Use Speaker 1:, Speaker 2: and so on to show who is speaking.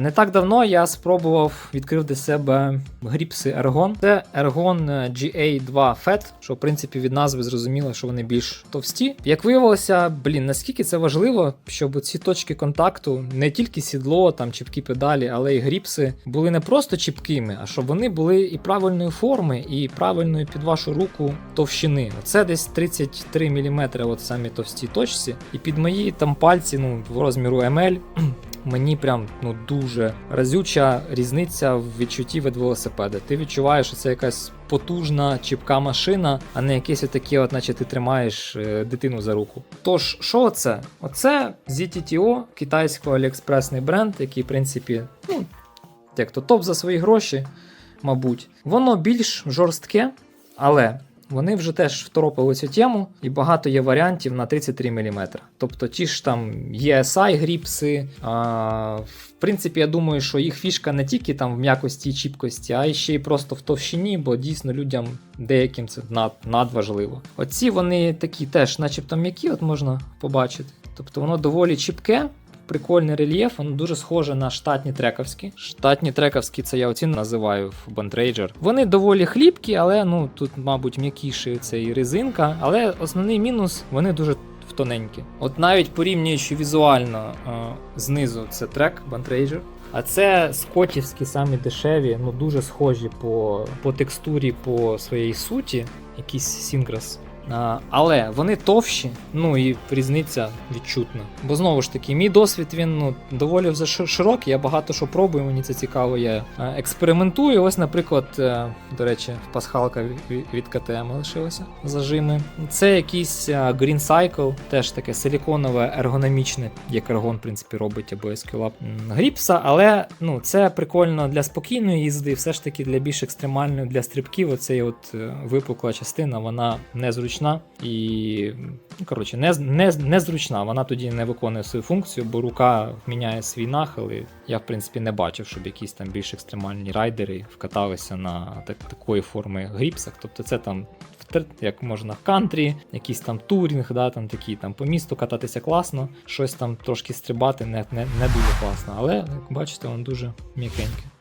Speaker 1: Не так давно я спробував відкрив для себе гріпси Ergon. Це Ergon GA2 Fat, що в принципі від назви зрозуміло, що вони більш товсті. Як виявилося, блін, наскільки це важливо, щоб ці точки контакту, не тільки сідло, там чіпкі педалі, але й гріпси були не просто чіпкими, а щоб вони були і правильної форми, і правильної під вашу руку товщини. Це десь 33 мм, от самі товсті точці. І під мої там пальці, ну в розміру ML, мені прям ну дуже разюча різниця в відчутті від велосипеда. Ти відчуваєш, що це якась потужна чіпка машина, а не якесь отаке, от, наче ти тримаєш е, дитину за руку. Тож, що це? Оце ZTTO, китайсько-аліекспресний бренд, який, в принципі, ну, як то топ за свої гроші, мабуть. Воно більш жорстке, але вони вже теж второпили цю тему, і багато є варіантів на 33 мм. Тобто ті ж там ESI гріпси. А, в принципі, я думаю, що їх фішка не тільки там в м'якості і чіпкості, а й ще й просто в товщині, бо дійсно людям деяким це над, надважливо. Оці вони такі теж, начебто м'які, от можна побачити. Тобто воно доволі чіпке. Прикольний рельєф, воно дуже схоже на штатні трековські. Штатні трековські це я оці називаю в Bandrager. Вони доволі хлібкі, але ну тут, мабуть, м'якіші це і резинка. Але основний мінус вони дуже тоненькі. От навіть порівнюючи візуально е, знизу, це трек Bandrager. А це скотівські самі дешеві, ну дуже схожі по, по текстурі, по своїй суті, якісь Сінкрас. Але вони товщі, ну і різниця відчутна. Бо знову ж таки, мій досвід він ну, доволі вже широкий, я багато що пробую, мені це цікаво. Я е, експериментую. Ось, наприклад, е, до речі, пасхалка від- КТМ лишилася зажими. Це якийсь е, Green Cycle, теж таке силіконове, ергономічне, як Ergon, в принципі, робить або SQLab гріпса, але ну, це прикольно для спокійної їзди, все ж таки для більш екстремальної, для стрибків. Оцей от випукла частина, вона незручна і ну, коротше, не, не, незручна. Вона тоді не виконує свою функцію, бо рука міняє свій нахил. І я, в принципі, не бачив, щоб якісь там більш екстремальні райдери вкаталися на так, такої форми гріпсах. Тобто це там як можна в кантрі, якийсь там турінг, да, там такі там по місту кататися класно, щось там трошки стрибати не, не, не дуже класно. Але як бачите, воно дуже м'якеньке.